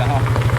ดร้านดีๆแล้วโ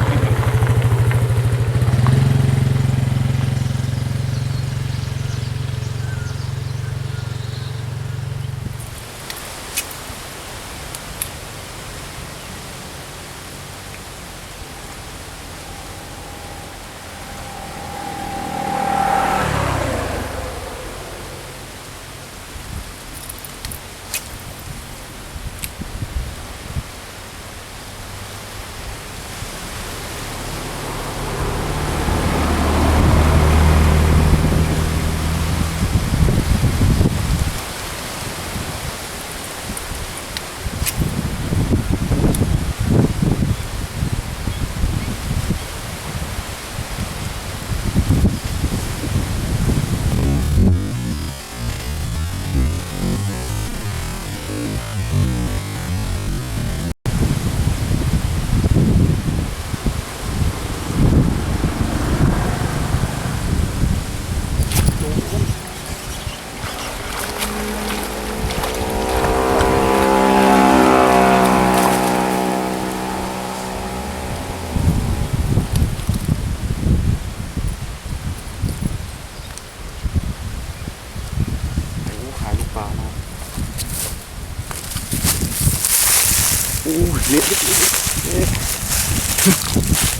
อ้เละเละเละ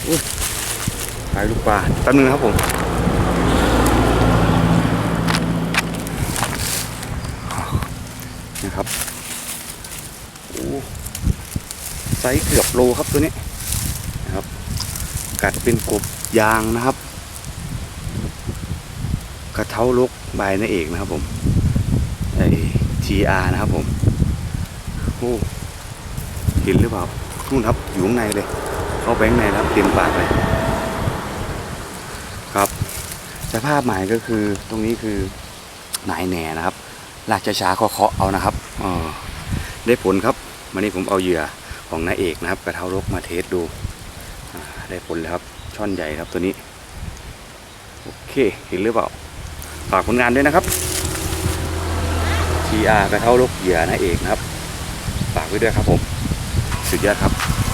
โอ้ยขายลูกปลาแป๊บนึงนะครับผมนะครับโอ้ไซส์เกือบโลครับตัวนี้นะครับกัดเป็นกบยางนะครับ กระเท้าลกใบายนาเอกนะครับผมไอทีอาร์นะครับผมโอ้ ห็นหรือเปล่านู่นครับอยู่ข้างในเลย เข้าไปข้างในแล้วเต็มปากเลย ครับสภาพหมายก็คือตรงนี้คือหนายแหน่นะครับลากช้าๆเคาะเอานะครับออได้ผลครับวันนี้ผมเอาเหยื่อของนายเอกนะครับ กระเท้าลกมาเทสดูได้ผลเลยครับ ช่อนใหญ่ครับตัวนี้ โอเคเห็นหรือเปล่าฝากผลงานด้วยนะครับ TR กระเท่าลกเหยื่อนะเอกนะครับ ฝากไว้ด้วยครับผม สุดยอดครับ